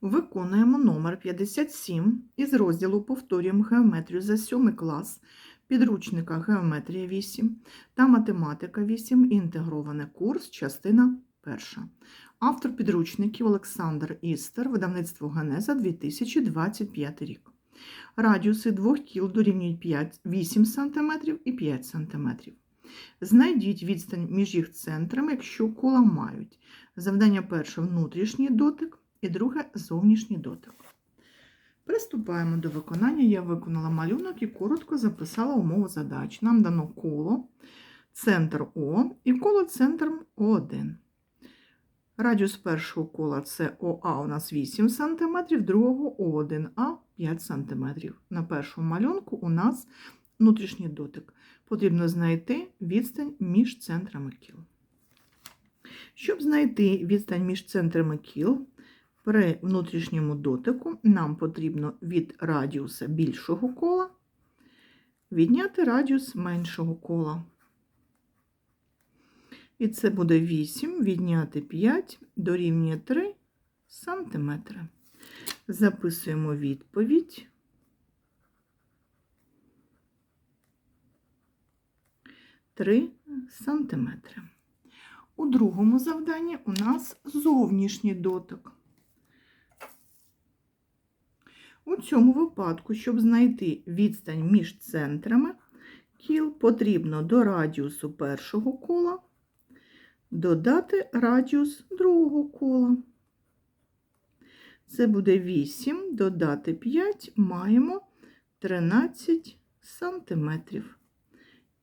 Виконуємо номер 57 із розділу Повторюємо геометрію за 7 клас підручника Геометрія 8 та Математика 8. Інтегрований курс, частина 1. Автор підручників Олександр Істер, видавництво Генеза 2025 рік. Радіуси двох кіл дорівнюють 5, 8 см і 5 см. Знайдіть відстань між їх центрами, якщо кола мають. Завдання перше внутрішній дотик і друге зовнішній дотик. Приступаємо до виконання. Я виконала малюнок і коротко записала умову задач. Нам дано коло, центр О і коло центром О1. Радіус першого кола це ОА у нас 8 см, другого О1А 5 см. На першому малюнку у нас внутрішній дотик. Потрібно знайти відстань між центрами кіл. Щоб знайти відстань між центрами кіл, при внутрішньому дотику нам потрібно від радіуса більшого кола відняти радіус меншого кола. І це буде 8 відняти 5 дорівнює 3 см. Записуємо відповідь. Три сантиметри. У другому завданні у нас зовнішній дотик. У цьому випадку, щоб знайти відстань між центрами кіл, потрібно до радіусу першого кола додати радіус другого кола. Це буде 8, додати 5, маємо 13 сантиметрів.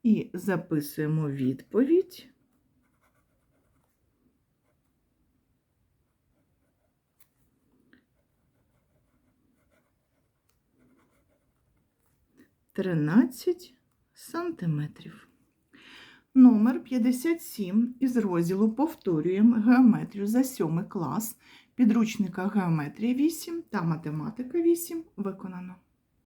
І записуємо відповідь. Тринадцять сантиметрів. Номер 57 із розділу Повторюємо геометрію за 7 клас підручника Геометрія 8 та Математика 8 виконано.